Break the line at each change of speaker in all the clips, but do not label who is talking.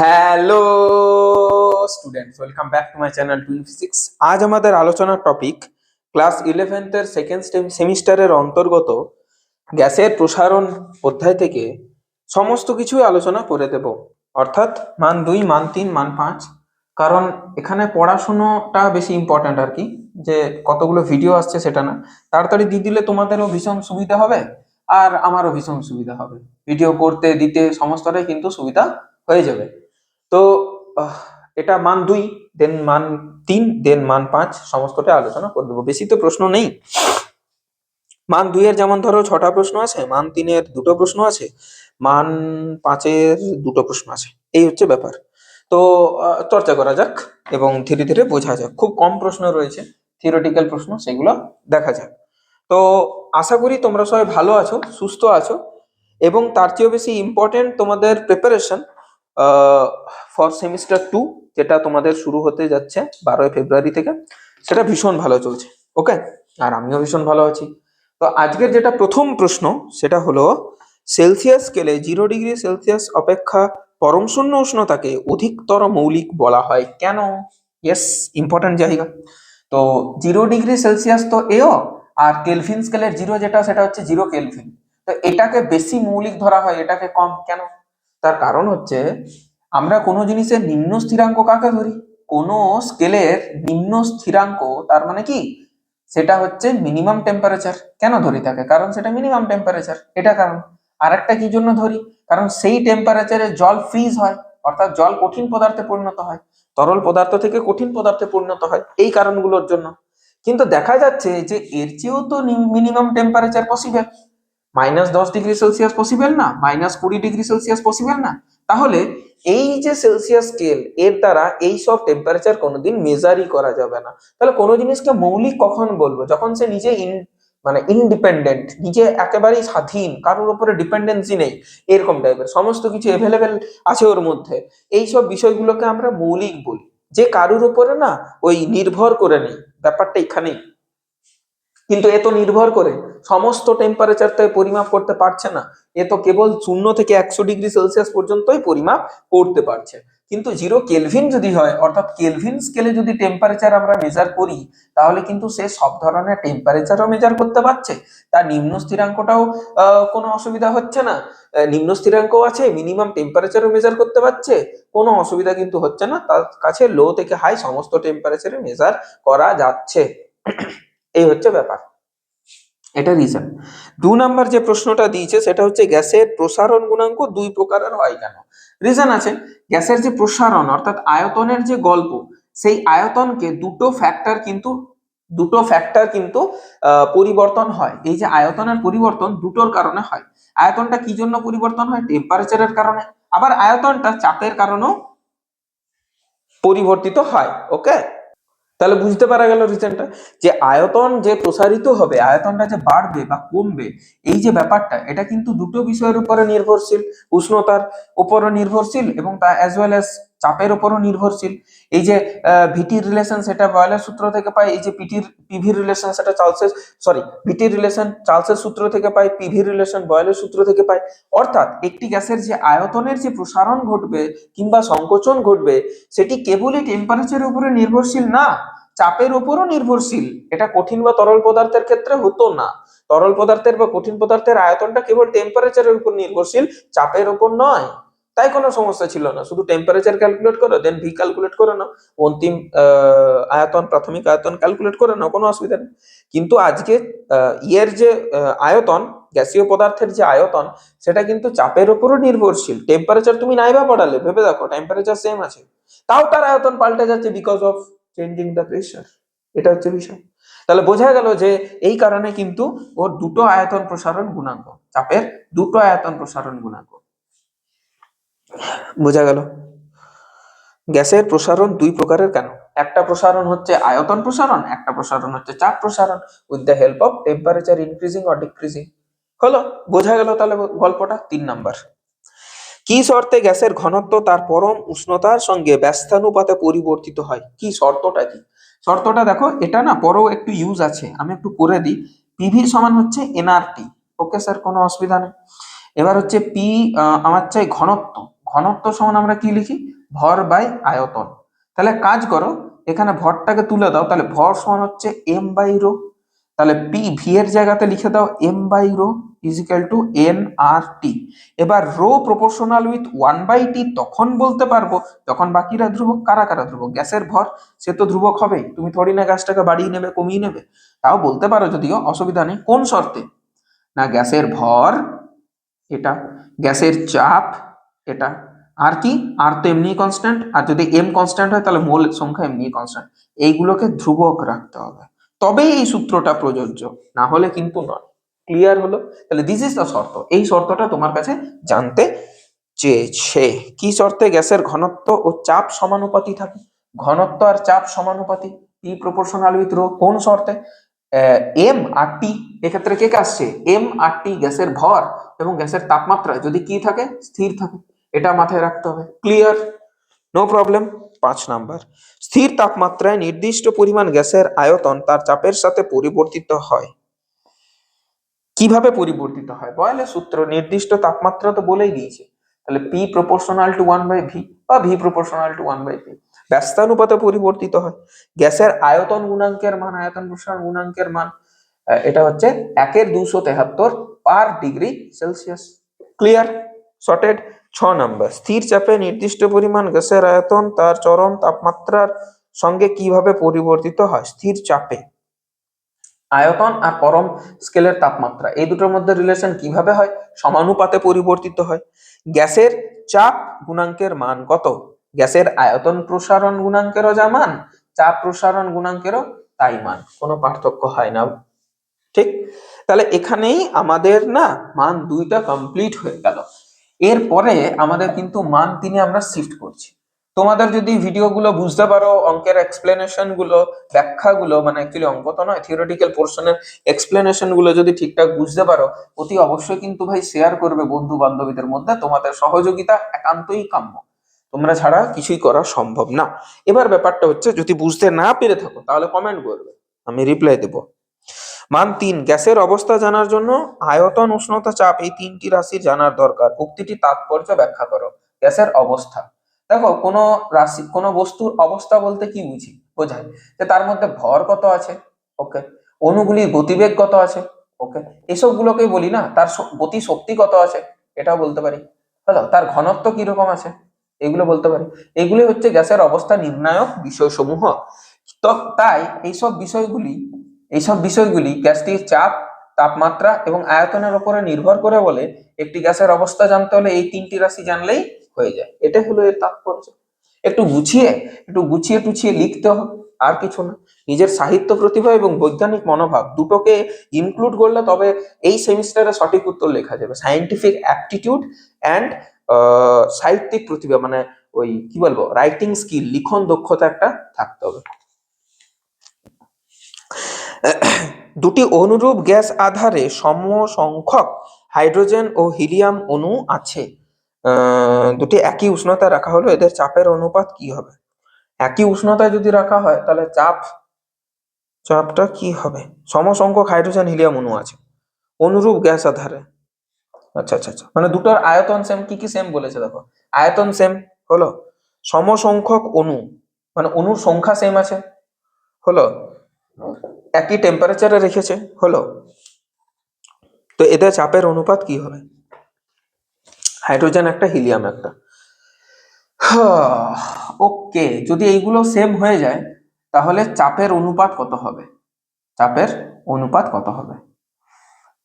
Hello students welcome back to my channel twin physics আজ আমাদের আলোচনার টপিক ক্লাস ইলেভেন্থের সেকেন্ড সেমিস্টারের অন্তর্গত গ্যাসের প্রসারণ অধ্যায় থেকে সমস্ত কিছুই আলোচনা করে দেব। অর্থাৎ মান দুই, মান তিন, মান পাঁচ। কারণ এখানে পড়াশুনোটা বেশি ইম্পর্ট্যান্ট আর কি। যে কতগুলো ভিডিও আসছে সেটা না। তাড়াতাড়ি দিয়ে দিলে তোমাদেরও ভীষণ সুবিধা হবে আর আমারও ভীষণ সুবিধা হবে। ভিডিও করতে দিতে, সমস্তটাই কিন্তু সুবিধা হয়ে যাবে। তো এটা মান দুই দেন মান তিন দেন মান পাঁচ সমস্তটা আলোচনা করে দেবো। বেশি তো প্রশ্ন নেই। মান দুইয়ের যেমন ধরো ছটা প্রশ্ন আছে, মান তিনের দুটো প্রশ্ন আছে, মান পাঁচের দুটো প্রশ্ন আছে। এই হচ্ছে ব্যাপার। তো চর্চা করা যাক এবং ধীরে ধীরে বোঝা যাক। খুব কম প্রশ্ন রয়েছে থিওরিটিক্যাল প্রশ্ন, সেগুলো দেখা যাক। তো, আশা করি তোমরা সবাই ভালো আছো, সুস্থ আছো, এবং তার চেয়েও বেশি ইম্পর্টেন্ট তোমাদের প্রিপারেশন ফর সেমিস্টার টু যেটা তোমাদের শুরু হতে যাচ্ছে বারোই ফেব্রুয়ারি থেকে, সেটা ভীষণ ভালো চলছে ওকে আর আমিও ভীষণ ভালো আছি। তো আজকের যেটা প্রথম প্রশ্ন, সেটা হলো, সেলসিয়াস স্কেলে জিরো ডিগ্রি সেলসিয়াস অপেক্ষা পরম শূন্য উষ্ণতাকে অধিকতর মৌলিক বলা হয় কেন? ইয়েস ইম্পর্টেন্ট জায়গা। তো জিরো ডিগ্রি সেলসিয়াস তো এও, আর কেলভিন স্কেলের জিরো যেটা, সেটা হচ্ছে জিরো কেলভিন তো এটাকে বেশি মৌলিক ধরা হয়, এটাকে কম, কেন? তার কারণ হচ্ছে আমরা কোনো জিনিসের নিম্ন স্থিরাঙ্ক কাকে ধরি? কোনো স্কেলের নিম্ন স্থিরাঙ্ক, তার মানে কি? সেটা হচ্ছে মিনিমাম টেম্পারেচার কেন ধরি তাকে? কারণ সেটা মিনিমাম টেম্পারেচার এটা কারণ। আর একটা কি জন্য ধরি? কারণ সেই টেম্পারেচারে জল ফ্রিজ হয়, অর্থাৎ জল কঠিন পদার্থে পরিণত হয়, তরল পদার্থ থেকে কঠিন পদার্থে পরিণত হয়, এই কারণগুলোর জন্য। কিন্তু দেখা যাচ্ছে যে এর চেয়েও তো মিনিমাম টেম্পারেচার পসিবল মাইনাস দশ ডিগ্রি সেলসিয়াস পসিবল না? মাইনাস কুড়ি ডিগ্রি সেলসিয়াস পসিবল না? তাহলে এই যে সেলসিয়াস স্কেল এর দ্বারা এই সব টেম্পারেচার কোনোদিন মেজারই করা যাবে না। তাহলে কোনো জিনিসকে মৌলিক কখন বলব? যখন সে নিজে ইন মানে ইনডিপেন্ডেন্ট নিজে একেবারেই স্বাধীন, কারোর উপরে ডিপেন্ডেন্সি নেই, এরকম টাইপের সমস্ত কিছু এভেলেবেল আছে ওর মধ্যে। এই সব বিষয়গুলোকে আমরা মৌলিক বলি। যে কারোর উপরে না, ওই নির্ভর করে নেই। ব্যাপারটা এখানেই। কিন্তু এ তো নির্ভর করে। সমস্ত টেম্পারেচার তো পরিমাপ করতে পারছে না। এ তো কেবল শূন্য থেকে একশো ডিগ্রি সেলসিয়াস পর্যন্তই পরিমাপ করতে পারছে। কিন্তু জিরো কেলভিন যদি হয়, অর্থাৎ কেলভিন স্কেলে যদি টেম্পারেচার আমরা মেজার করি, তাহলে কিন্তু সে সব ধরনের টেম্পারেচারও মেজার করতে পারছে। তার নিম্ন স্থিরাঙ্কটাও কোনো অসুবিধা হচ্ছে না। নিম্ন স্থিরাঙ্কও আছে মিনিমাম টেম্পারেচারও মেজার করতে পারছে। কোনো অসুবিধা কিন্তু হচ্ছে না। তার কাছে লো থেকে হাই সমস্ত টেম্পারেচারে মেজার করা যাচ্ছে। এই হচ্ছে ব্যাপার। এটা রিজন দু নাম্বার যে প্রশ্নটা দিয়েছে, সেটা হচ্ছে গ্যাসের প্রসারণ গুণাঙ্ক দুই প্রকারের হয় কেন? রিজন আছে, গ্যাসের যে প্রসারণ, অর্থাৎ আয়তনের যে গল্প, সেই আয়তনকে দুটো ফ্যাক্টর কিন্তু, দুটো ফ্যাক্টর কিন্তু পরিবর্তন হয়। এই যে আয়তনের পরিবর্তন দুটোর কারণে হয়। আয়তনটা কি জন্য পরিবর্তন হয়? টেম্পারেচারের কারণে। আবার আয়তনটা চাপের কারণেও পরিবর্তিত হয় ওকে তাহলে বুঝতে পারা গেল রিজনটা যে আয়তন যে প্রসারিত হবে, আয়তনটা যে বাড়বে বা কমবে, এই যে ব্যাপারটা, এটা কিন্তু দুটো বিষয়ের উপরে নির্ভরশীল, উষ্ণতার উপরও নির্ভরশীল এবং তা অ্যাজ ওয়েল অ্যাজ চাপের উপরও নির্ভরশীল। এই যে ভিটির রিলেশন সেটা বয়লের সূত্র থেকে পাই এই যে পিটির পিভির রিলেশন সেটা চার্লসের সরি ভিটির রিলেশন চার্লসের সূত্র থেকে পাই পিভির রিলেশন বয়লের সূত্র থেকে পাই অর্থাৎ একটি গ্যাসের যে আয়তনের যে প্রসারণ ঘটবে কিংবা সংকোচন ঘটবে, সেটি কেবলই টেম্পারেচারের উপরে নির্ভরশীল না, চাপের উপরও নির্ভরশীল। এটা কঠিন বা তরল পদার্থের ক্ষেত্রে হতো না। তরল পদার্থের বা কঠিন পদার্থের আয়তনটা কেবল টেম্পারেচারের উপর নির্ভরশীল, চাপের উপর নয়। তাই কোনো সমস্যা ছিল না। শুধু টেম্পারেচার ক্যালকুলেট করো দেন ভি ক্যালকুলেট করে নাও অন্তিম আয়তন, প্রাথমিক আয়তন ক্যালকুলেট করে নাও কোনো অসুবিধা নেই। কিন্তু আজকে ইয়ের যে আয়তন, গ্যাসীয় পদার্থের যে আয়তন, সেটা কিন্তু চাপের উপরও নির্ভরশীল। টেম্পারেচার তুমি নাইবা পড়ালে ভেবে দেখো টেম্পারেচার সেম আছে। তাও তার আয়তন পাল্টে যাচ্ছে because of changing the pressure এটা হচ্ছে বিষয়। তাহলে বোঝা গেল যে, এই কারণে কিন্তু ওর দুটো আয়তন প্রসারণ গুণাঙ্ক, চাপের দুটো আয়তন প্রসারণ গুণাঙ্ক। বোঝা গেল। গ্যাসের প্রসারণ দুই প্রকারের কেন? একটা প্রসারণ হচ্ছে আয়তন প্রসারণ, একটা প্রসারণ হচ্ছে চাপ প্রসারণ। With the help of temperature increasing or decreasing হলো, বোঝা গেল তাহলে গল্পটা তিন নাম্বার। কি শর্তে গ্যাসের ঘনত্ব তার পরম উষ্ণতার সঙ্গে ব্যস্তানুপাতে পরিবর্তিত হয়? কি শর্তটা কি? শর্তটা দেখো, এটা না পরেও একটু ইউজ আছে। আমি একটু করে দিই। পিভি সমান হচ্ছে এনআরটি ওকে স্যার কোনো অসুবিধা নেই। এবার হচ্ছে পি আমার চাই ঘনত্ব। ঘনত্ব সমান আমরা কি লিখি? ভর বাই আয়তন। তাহলে কাজ করো, এখানে ভরটাকে তুলে দাও, তাহলে ভর সমান হচ্ছে এম বাই রো। তাহলে পি ভি এর জায়গাতে লিখে দাও M by rho is equal to N R T এবার rho proportional with one by T তখন বলতে পারব, যখন বাকিরা ধ্রুবক, কারা কারা ধ্রুবক? গ্যাসের ভর, সে তো ধ্রুবক হবেই, তুমি থোড়ি না গ্যাসটাকে বাড়িয়ে নেবে, কমিয়ে নেবে। তাও বলতে পারো যদিও, অসুবিধা নেই, কোন শর্তে? না, গ্যাসের ভর, এটা, গ্যাসের চাপ এটা। আর কি? আর তো এমনি কনস্ট্যান্ট আর যদি এম কনস্ট্যান্ট হয়, তাহলে মোল সংখ্যা এমনি কনস্ট্যান্ট এইগুলোকে ধ্রুবক রাখতে হবে। তবেই এই সূত্রটা প্রযোজ্য, না হলে কিন্তু নয়। ক্লিয়ার হলো? তাহলে দিস ইজ দ্য শর্ত। এই শর্তটা তোমার কাছে জানতে চেয়েছে। কি শর্তে গ্যাসের ঘনত্ব ও চাপ সমানুপাতি থাকে? ঘনত্ব আর চাপ সমানুপাতি পি প্রপোর্শনাল উইথ রো কোন শর্তে? এম আর টি এক্ষেত্রে কে কে আসছে? এম আর টি গ্যাসের ভর এবং গ্যাসের তাপমাত্রা, যদি কি থাকে? স্থির থাকে। এটা মাথায় রাখতে হবে। ক্লিয়ার নো প্রবলেম পাঁচ নাম্বার। স্থির তাপমাত্রায় নির্দিষ্ট পরিমাণ গ্যাসের আয়তন তার চাপের সাথে পরিবর্তিত হয়। কীভাবে পরিবর্তিত হয়? বয়লের সূত্র নির্দিষ্ট তাপমাত্রা তো বলেই দিয়েছে। তাহলে P proportional to one by V বা V proportional to one by V ব্যস্তানুপাতে পরিবর্তিত হয়। গ্যাসের আয়তন গুণাঙ্কের মান, আয়তন প্রসারণ গুণাঙ্কের মান এটা হচ্ছে একের দুশো তেহাত্তর per degree Celsius clear sorted ছ নাম্বার, স্থির চাপে নির্দিষ্ট পরিমাণ গ্যাসের আয়তন তার চরম তাপমাত্রার সঙ্গে কীভাবে পরিবর্তিত হয়? স্থির চাপে। আয়তন আর পরম স্কেলের তাপমাত্রা, এই দুটোর মধ্যে রিলেশন কীভাবে হয়? সমানুপাতে পরিবর্তিত হয়। গ্যাসের চাপ গুণাঙ্কের মান কত? গ্যাসের আয়তন প্রসারণ গুণাঙ্কেরও যা মান, চাপ প্রসারণ গুণাঙ্কেরও তাই মান। কোনো পার্থক্য হয় না। ঠিক? তাহলে এখানেই আমাদের না মান দুইটা কমপ্লিট হয়ে গেল। এরপরে আমাদের কিন্তু মান তিনে আমরা শিফট করছি। তোমাদের যদি ভিডিওগুলো বুঝতে পারো, অঙ্কের এক্সপ্লেনেশনগুলো ব্যাখ্যাগুলো মানে অ্যাকচুয়ালি অঙ্ক তো নয় থিওরিটিক্যাল পোর্শনের এক্সপ্লেনেশনগুলো যদি ঠিকঠাক বুঝতে পারো, অতি অবশ্যই কিন্তু ভাই শেয়ার করবে বন্ধু বান্ধবীদের মধ্যে, তোমাদের সহযোগিতা একান্তই কাম্য। তোমরা ছাড়া কিছুই করা সম্ভব না। এবার ব্যাপারটা হচ্ছে, যদি বুঝতে না পেরে থাকো, তাহলে কমেন্ট করবে। আমি রিপ্লাই দেব। মান তিন, গ্যাসের অবস্থা জানার জন্য আয়তন উষ্ণতা চাপ এই তিনটি রাশি জানার দরকার। উক্তিটি তাৎপর্য ব্যাখ্যা করো। গ্যাসের অবস্থা। দেখো, কোনো রাশি, কোনো বস্তুর অবস্থা বলতে কি বুঝি? বোঝায় যে তার মধ্যে ভর কত আছে? ওকে। অণুগুলির গতিবেগ কত আছে? ওকে। এসব গুলোকেই বলি না, তার গতি শক্তি কত আছে? এটাও বলতে পারি। হলো, তার ঘনত্ব কীরকম আছে? এগুলো বলতে পারি। এগুলি হচ্ছে গ্যাসের অবস্থা নির্ণায়ক বিষয়সমূহ। তো তাই এইসব বিষয়গুলি এইসব বিষয়গুলি গ্যাসটির চাপ, তাপমাত্রা এবং আয়তনের উপরে নির্ভর করে বলে একটি গ্যাসের অবস্থা জানতে হলে এই তিনটি রাশি জানলেই হয়ে যায়। এটা হলো এর তাৎপর্য। একটু গুছিয়ে একটু গুছিয়ে টুছিয়ে লিখতে হবে আর কিছু না। নিজের সাহিত্য প্রতিভা এবং বৈজ্ঞানিক মনোভাব দুটোকে ইনক্লুড করলে তবে এই সেমিস্টারে সঠিক উত্তর লেখা যাবে। সায়েন্টিফিক অ্যাপটিটিউড অ্যান্ড সাহিত্যিক প্রতিভা মানে ওই কি বলব? রাইটিং স্কিল লিখন দক্ষতা একটা থাকতে হবে। দুটি অনুরূপ গ্যাস আধারে সম সংখ্যক হাইড্রোজেন ও হিলিয়াম অণু আছে। দুটি একই উষ্ণতা রাখা হলো, এদের চাপের অনুপাত কি হবে? একই উষ্ণতায় যদি রাখা হয়, তাহলে চাপ, চাপটা কি হবে? সমসংখ্যক হাইড্রোজেন, হিলিয়াম অণু আছে। অনুরূপ গ্যাস আধারে। আচ্ছা আচ্ছা আচ্ছা। মানে দুটোর আয়তন সেম কি কি সেম বলেছে দেখো? আয়তন সেম হলো? সমসংখ্যক অণু মানে অণুর সংখ্যা সেম আছে, হলো? একই টেম্পারেচারে রেখেছে, হলো। তো এদের চাপের অনুপাত কি হবে? হাইড্রোজেন একটা হিলিয়াম একটা। ওকে যদি এইগুলো সেম হয়ে যায়, তাহলে চাপের অনুপাত কত হবে? চাপের অনুপাত কত হবে?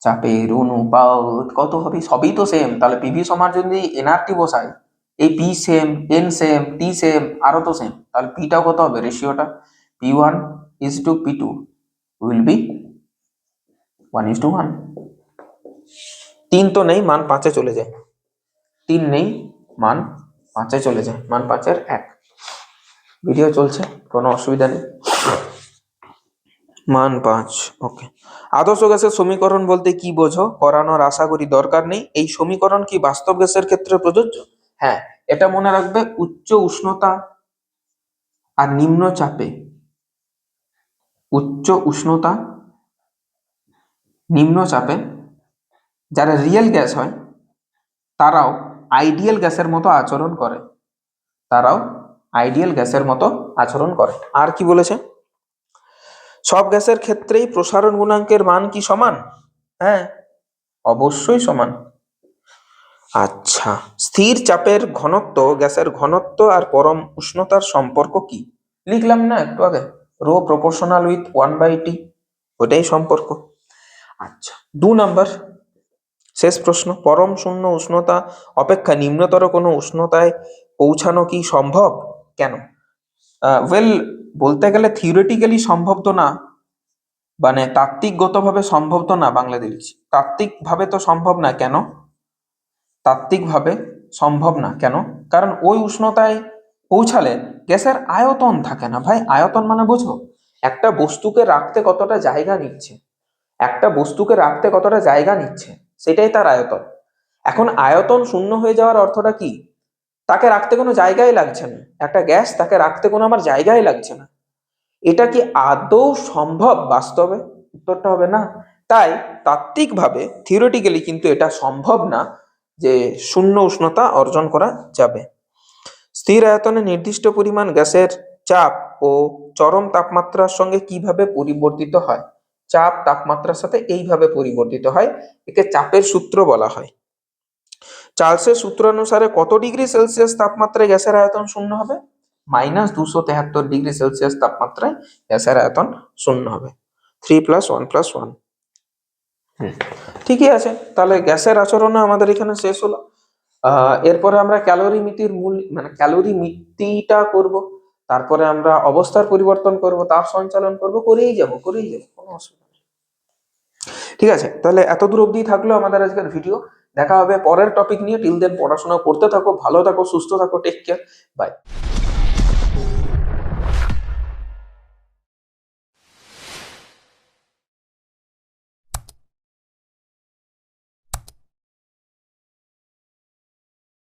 চাপের অনুপাত কত হবে? সবই তো সেম তাহলে পিভি সমান যদি এনআরটি বসাই, এই P same N same T same আরও তো সেম তাহলে পিটাও কত হবে? রেশিওটা P one to P two will be one is to one তিন তো নেই, মান পাঁচে চলে যায়। তিন নেই, মান পাঁচে চলে যায়। মান পাঁচের এক। ভিডিও চলছে, কোনো অসুবিধা নেই। মান পাঁচ, ওকে। আদর্শ গ্যাসের সমীকরণ বলতে কি বোঝো? করানোর আশা করি দরকার নেই। এই সমীকরণ কি বাস্তব গ্যাসের ক্ষেত্রে প্রযোজ্য? হ্যাঁ এটা মনে রাখবে উচ্চ উষ্ণতা আর নিম্ন চাপে উচ্চ উষ্ণতা, নিম্ন চাপে, যারা রিয়েল গ্যাস হয়, তারাও আইডিয়াল গ্যাসের মতো আচরণ করে। তারাও আইডিয়াল গ্যাসের মতো আচরণ করে। আর কি বলেছে? সব গ্যাসের ক্ষেত্রেই প্রসারণ গুণাঙ্কের মান কি সমান? হ্যাঁ অবশ্যই সমান। আচ্ছা স্থির চাপের ঘনত্ব গ্যাসের ঘনত্ব আর পরম উষ্ণতার সম্পর্ক কি? লিখলাম না একটু আগে। Rho proportional with one by T ওটাই সম্পর্ক। আচ্ছা দু নাম্বার, শেষ প্রশ্ন, পরম শূন্য উষ্ণতা অপেক্ষা নিম্নতর কোনো উষ্ণতায় পৌঁছানো কি সম্ভব? কেন? ওয়েল বলতে গেলে থিওরিটিক্যালি সম্ভব তো না মানে তাত্ত্বিকগতভাবে সম্ভব তো না লিখছি তাত্ত্বিকভাবে তো সম্ভব না কেন? তাত্ত্বিকভাবে সম্ভব না কেন? কারণ ওই উষ্ণতায় পৌঁছালে গ্যাসের আয়তন থাকে না। ভাই, আয়তন মানে বোঝো? একটা বস্তুকে রাখতে কতটা জায়গা নিচ্ছে? একটা বস্তুকে রাখতে কতটা জায়গা নিচ্ছে? সেটাই তার আয়তন। এখন আয়তন শূন্য হয়ে যাওয়ার অর্থটা কি? তাকে রাখতে কোনো জায়গাই লাগছে না। একটা গ্যাস তাকে রাখতে কোনো আমার জায়গাই লাগছে না। এটা কি আদৌ সম্ভব বাস্তবে? উত্তরটা হবে না। তাই তাত্ত্বিকভাবে থিওরিটিক্যালি কিন্তু এটা সম্ভব না যে শূন্য উষ্ণতা অর্জন করা যাবে। স্থির আয়তনে নির্দিষ্ট পরিমাণ গ্যাসের চাপ ও চরম তাপমাত্রার সঙ্গে কীভাবে পরিবর্তিত হয়? চাপ তাপমাত্রার সাথে এইভাবে পরিবর্তিত হয় একে চাপের সূত্র বলা হয়। চার্লসের সূত্র অনুসারে কত ডিগ্রি সেলসিয়াস তাপমাত্রায় গ্যাসের আয়তন শূন্য হবে? মাইনাস দুশো তেহাত্তর ডিগ্রি সেলসিয়াস তাপমাত্রায় গ্যাসের আয়তন শূন্য হবে। Three plus one plus one. ঠিকই আছে। তাহলে গ্যাসের আচরণও আমাদের এখানে শেষ হলো। এরপরে আমরা ক্যালোরি মিতির মূল মানে ক্যালোরি মিতিটা করব, তারপরে আমরা অবস্থার পরিবর্তন করব, তাপ সঞ্চালন করব, করেই যাব করেই যাব, কোনো অসুবিধা নেই। ঠিক আছে, তাহলে এত দূর অবধি থাকল আমাদের আজকের ভিডিও দেখা হবে পরের টপিক নিয়ে। টিল দেন পড়াশোনা করতে থাকো, ভালো থাকো, সুস্থ থাকো টেক কেয়ার বাই